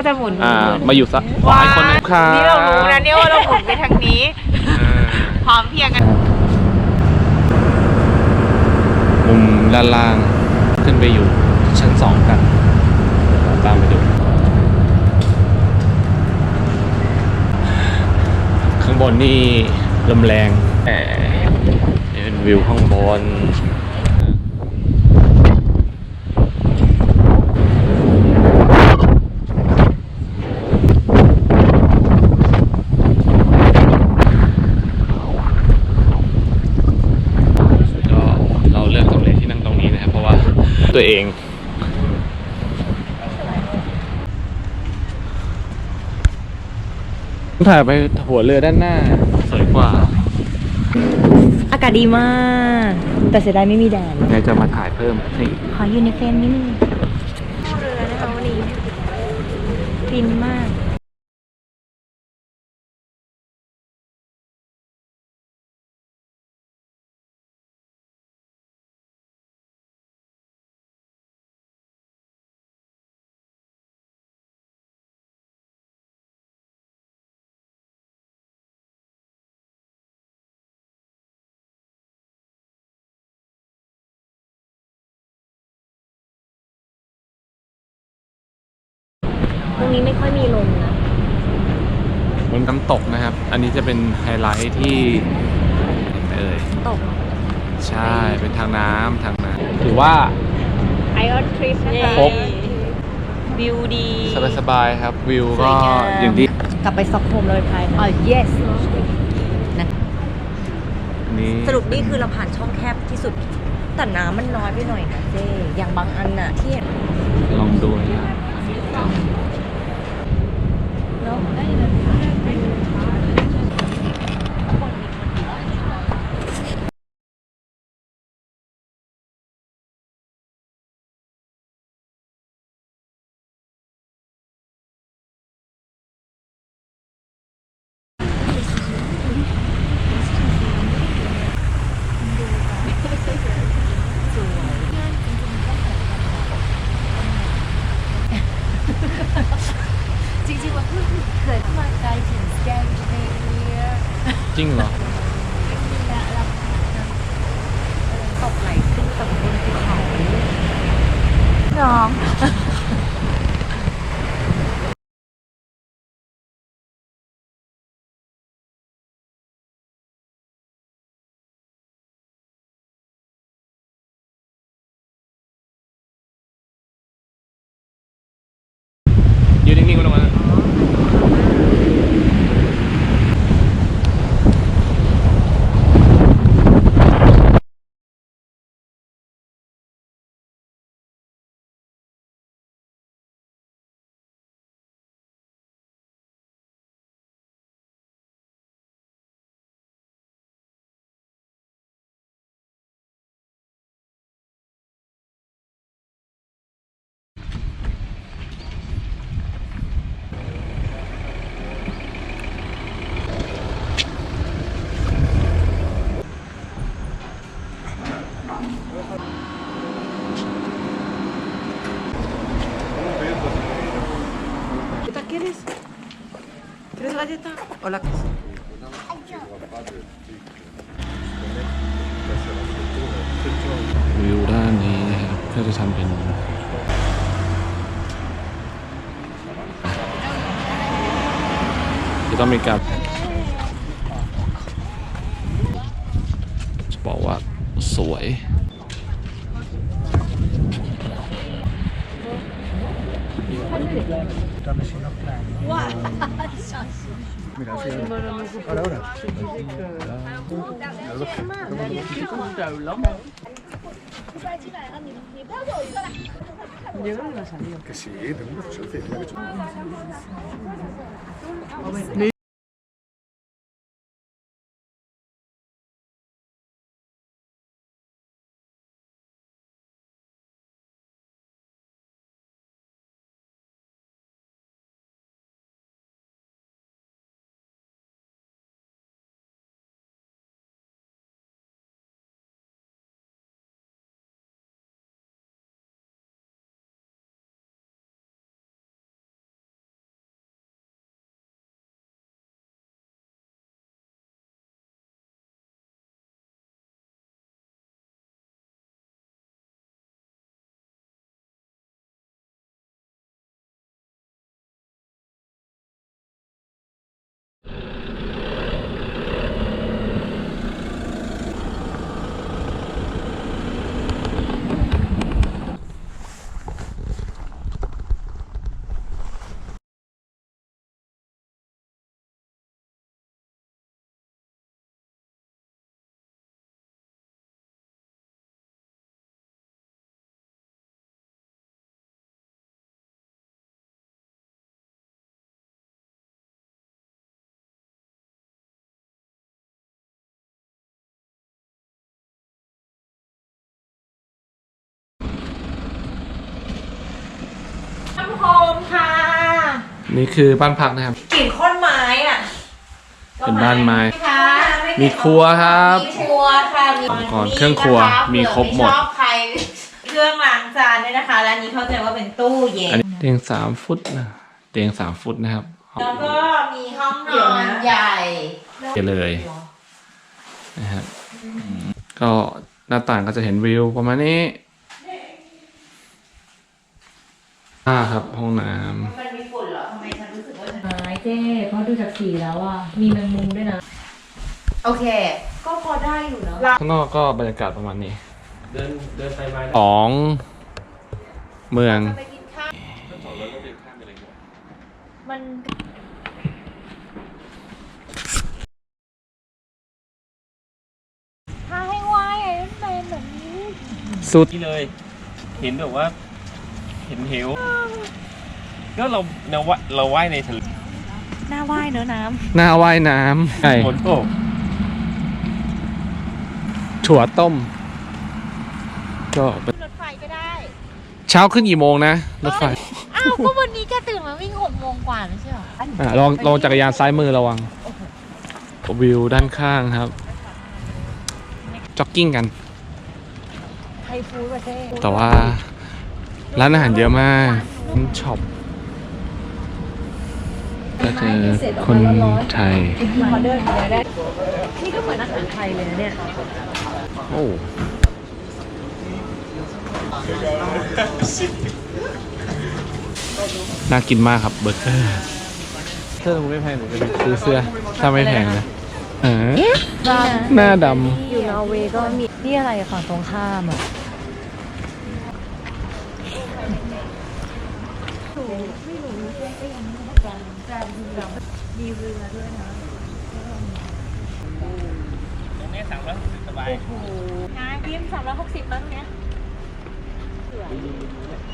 ก็จะหมุนอ่ามาอยู่ซ้ายขวาอีกคนหนึงครับนี่เรารู้นะเนี่ยว่าเราหมุนไปทางนี้ อ่าพร้อมเพรียงกัน มุมด้านล่างขึ้นไปอยู่ชั้นสองกันตามไปดู ข้างบนนี่ลมแรงแหมนี่เป็นวิวข้างบน ก็เราเลือกตรงเลนที่นั่งตรงนี้นะครับ เพราะว่า ตัวเอง ถ่ายไปหัวเรือด้านหน้า สวยกว่า อากาศดีมาก แต่เสียดายไม่มีแดดไงจะมาถ่ายเพิ่มนี่ขออยู่ในเฟรมนิดนึงเรือนะคะวันนี้ฟินมาก รงนี้ไม่ค่อยมีลมนะบนน้ำตกนะครับ อันนี้จะเป็นไฮไลท์ที่เอ่ยตกใช่ เป็นทางน้ำทางน้ำถือว่าไอออนทริปนะคะครบวิวดี สบายๆครับ วิวสวก็ยงามอย่างที่กลับไปซ็อกโฮมเลยภายในอ๋อ yes นะอันนี้สรุปนี่คือเราผ่านช่องแคบที่สุด แต่น้ำมันน้อยไปหน่อยนะเจ๊อย่างบางอันน่ะที่เห็นลองดูนะครับ เนาะ จริงๆว่าเพิ่งเคยมาไกลถึงสแกนดิเนเวีย จ ริงเหรอและเราตกไหลขึ้นตกบนภูเขาน้องยืนนิ่งๆไว้ต รงนั้นวิวด้านนี้นะครับก็จะทำเป็นจะต้องมีการจะบอกว่าสวย Mira, sí, ahora, ahora. Tengo una. นี่คือบ้านพักนะครับกลิ่นข้นไม้อะเป็นบ้านไม้ค่ะมีครัวครับ มีครัวค่ะมีอุปกรณ์เครื่องครัวมีครบหมดชอบใครเครื่องล้างจานด้วยนะคะและอันนี้เข้าใจว่าเป็นตู้เย็น อันนี้เตียงสามฟุตนะเตียงสามฟุตนะครับแล้วก็มีห้องนอนใหญ่เลยนะครับก็หน้าต่างก็จะเห็นวิวประมาณนี้อ่าครับห้องน้มันมีฝุ่น เจ้เพราะดูจากสีแล้วอะ มีแมงมุมด้วยนะ โอเค ก็พอได้อยู่เนาะำข้างนอกก็บรรยากาศประมาณนี้เดินเดินไปมาของ เมือง ไปกินข้าวมันถ้าให้ไหวเป็นแบบนี้สุดนี่เลย เห็นแบบว่า เห็นเหวก็เราเราว่าเราว่ายในทะเล หน้าไหวเนอะน้หน้าว่ายน้ำใช่ฝนตกถั่วต้ม ก็เป็นำรถไฟก็ได้เช้าขึ้นกี่โมงนะรถไฟอ้าวก็วันนี้แกตื่นมาวิ่งหกโมงกว่าไม่ใช่เหรออะลองลองจักรยานซ้ายมือระวังวิวด้านข้างครับจ็อกกิ้งกัน ไทยฟู้ดประเทศแต่ว่าร้านอาหารเยอะมากช็อป ก็เจอคนไทยพอเดินไปได้ นี่ก็เหมือนอาหารไทยเลยนะเนี่ย โอ้น่ากินมากครับเบอร์เกอร์เสื้อไม่แพงหนูจะไปซื้อเสื้อ ถ้าไม่แพงนะเออหน้าดอยู่นอร์เวย์ก็มีนี่อะไรอะฝั่งตรงข้ามอะ ตรงนี้สามร้อยสบายงานพิมสามร้อยหกสิบมั้งเนี้ยเ